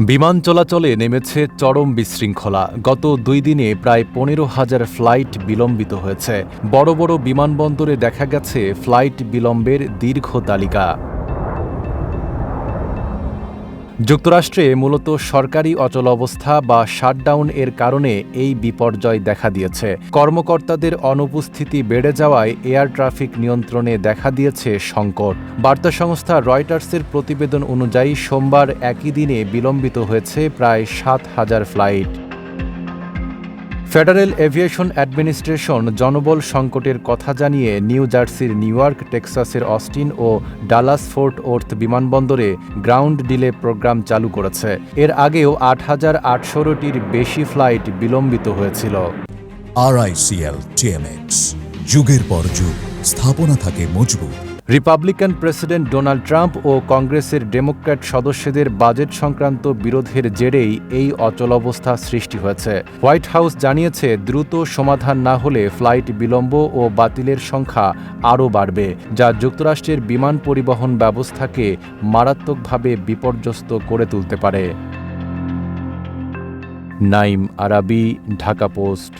বিমান চলাচলে নেমেছে চরম বিশৃঙ্খলা। গত দুই দিনে প্রায় পনেরো হাজার ফ্লাইট বিলম্বিত হয়েছে। বড় বড় বিমানবন্দরে দেখা গেছে ফ্লাইট বিলম্বের দীর্ঘ তালিকা। যুক্তরাষ্ট্রে মূলত সরকারি অচলাবস্থা বা শাটডাউন এর কারণে এই বিপর্যয় দেখা দিয়েছে। কর্মকর্তাদের অনুপস্থিতি বেড়ে যাওয়ায় এয়ার ট্রাফিক নিয়ন্ত্রণে দেখা দিয়েছে সংকট। বার্তা সংস্থা রয়টার্সের প্রতিবেদন অনুযায়ী সোমবার একই দিনে বিলম্বিত হয়েছে প্রায় সাত হাজার ফ্লাইট। ফেডারেল এভিয়েশন অ্যাডমিনিস্ট্রেশন জনবল সংকটের কথা জানিয়ে নিউ জার্সির নিউইয়র্ক টেক্সাসের অস্টিন ও ডালাস ফোর্ট ওর্থ বিমানবন্দরে গ্রাউন্ড ডিলে প্রোগ্রাম চালু করেছে। এর আগেও আট হাজার আটশোটির বেশি ফ্লাইট বিলম্বিত হয়েছিল। আরআইসিএল টিএমএক্স যুগের পর যুগ, স্থাপনা থাকে মজবুত। রিপাবলিকান প্রেসিডেন্ট ডোনাল্ড ট্রাম্প ও কংগ্রেসের ডেমোক্র্যাট সদস্যদের বাজেট সংক্রান্ত বিরোধের জেরেই এই অচলাবস্থা সৃষ্টি হয়েছে। হোয়াইট হাউস জানিয়েছে, দ্রুত সমাধান না হলে ফ্লাইট বিলম্ব ও বাতিলের সংখ্যা আরও বাড়বে, যা যুক্তরাষ্ট্রের বিমান পরিবহন ব্যবস্থাকে মারাত্মকভাবে বিপর্যস্ত করে তুলতে পারে। নাইম আরাবি, ঢাকা পোস্ট।